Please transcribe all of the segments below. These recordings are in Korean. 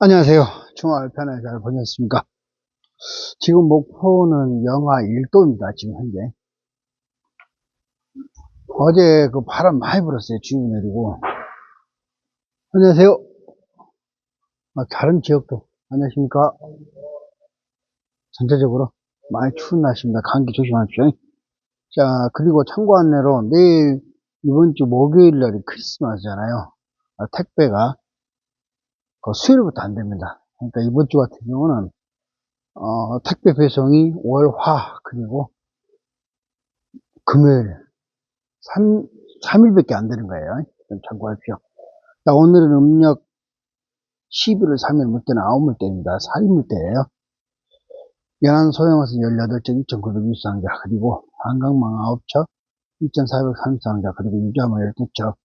안녕하세요. 중화편에 잘 보셨습니까? 지금 목포는 영하 1도입니다. 지금 현재. 어제 그 바람 많이 불었어요. 주입 내리고. 안녕하세요. 아, 다른 지역도 안녕하십니까? 전체적으로 많이 추운 날씨입니다. 감기 조심하십시오. 자, 그리고 참고 안내로 내일 이번 주 목요일 날이 크리스마스잖아요. 아, 택배가 그 수요일부터 안 됩니다. 그러니까 이번 주 같은 경우는 어, 택배 배송이 월, 화, 그리고 금요일 3, 3일밖에 안 되는 거예요. 좀 참고하십시오. 자, 오늘은 음력 11월 3일 물때는 9물때입니다. 4일물때예요. 연안 소형어선 18척 2,923자, 그리고 한강망 9척 2,433자, 그리고 유자마 12척,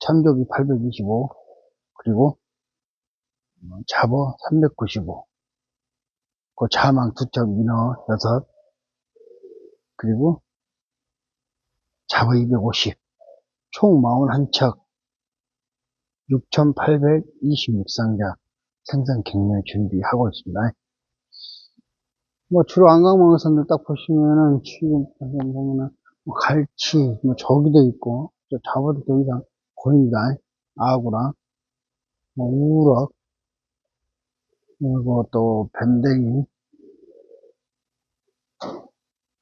참조기 825, 그리고 잡어 395, 그 자망 두척 민어 6, 그리고 잡어 250, 총 41척 6,826상자 생산 경매 준비하고 있습니다. 뭐 주로 안강망어선들 딱 보시면은 지금 보면은 뭐 갈치, 뭐 저기도 있고 저 잡어도 더 이상 보입니다. 아구랑 뭐 우럭 그리고 또 밴댕이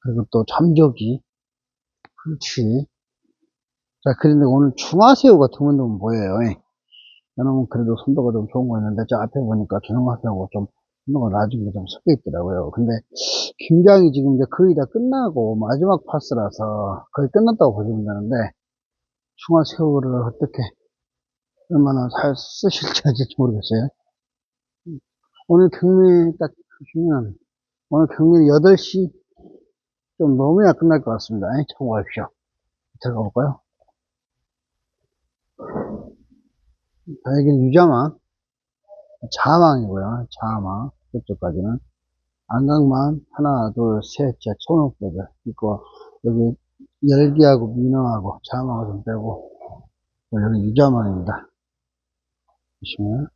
그리고 또 참조기 그렇지 자 그런데 오늘 중화새우 같은 건 좀 보여요? 저는 그래도 선도가 좀 좋은 거 있는데 저 앞에 보니까 중화새우가 좀 선도가 나중에 좀 섞여 있더라고요. 근데 김장이 지금 이제 거의 다 끝나고 마지막 파스라서 거의 끝났다고 보시면 되는데 중화새우를 어떻게 얼마나 잘 쓰실지 아직 모르겠어요 오늘 경매 딱 보시면 오늘 경매는 8시 좀 넘어야 끝날 것 같습니다. 참고하십시오. 들어가 볼까요? 자, 여기는 유자망, 자망이고요. 자망. 이쪽까지는. 안강만 하나, 둘, 셋, 째 초록배들 있고, 여기 열기하고 민어하고 자망을 좀 빼고, 여기 유자망입니다. 보시면.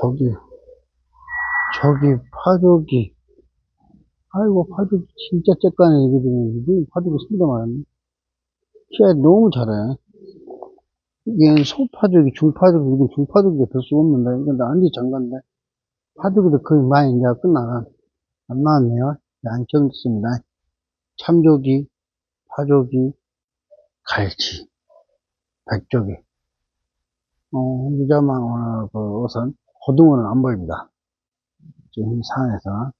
저기, 저기 파조기. 아이고, 파조기 진짜 쬐까네, 이거들이. 이거 파조기 쓰다 말았네. 키가 너무 잘해. 이게 소파조기, 중파조기, 이게 중파조기가 될 수가 없는데, 이건 완전 장관인데. 파조기도 거의 많이 이제 끝나가. 안 나왔네요. 안 정했습니다. 참조기, 파조기, 갈치, 백조기. 어, 유자망 오늘 그 우선 고등어는 안 보입니다. 지금 상에서.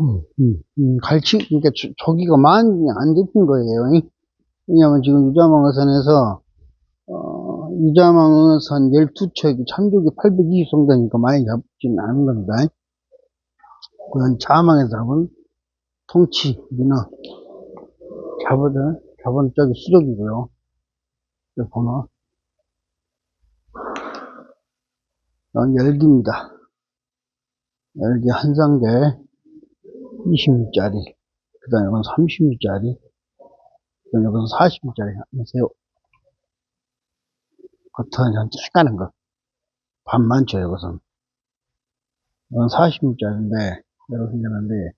음, 음, 음, 갈치, 그러니까 조- 조기가 많이 안 잡힌 거예요. 이. 왜냐면 지금 유자망 어선에서, 어, 유자망 어선 12척이 참조기 820성대니까 많이 잡지는 않은 겁니다. 그건 자망에서 잡은 통치, 민어, 잡어든, 잡은 쪽이 수족이고요. 이 번호. 이건 열기입니다. 열기 한 상대 20미짜리. 그 다음에 이건 30미짜리. 그 다음에 이건 40미짜리. 안녕하세요. 겉은 좀 쬐까는 거. 반 많죠, 이것은. 이건 40미짜리인데, 이렇게 생겼는데,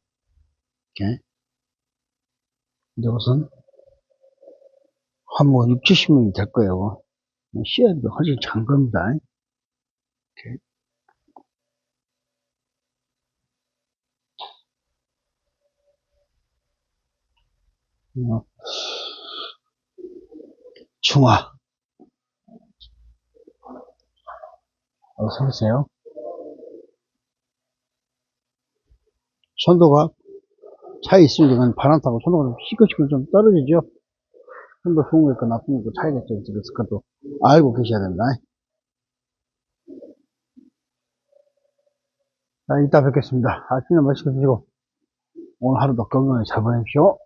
이렇게. 이것은 한뭐 6, 70명이 될 거예요. 씨앗이 훨씬 작은 겁니다. 이렇게. 어, 중화. 어서 오세요. 손도가 차에 있으면 바람 타고 손도가 좀 시끌시끌 좀 떨어지죠? 손도 좋은 거 있고 나쁜 거 있고 차이가 좀 있을 것도 알고 계셔야 된다. 자, 이따 뵙겠습니다. 아침에 맛있게 드시고 오늘 하루도 건강히 잘 보내십시오.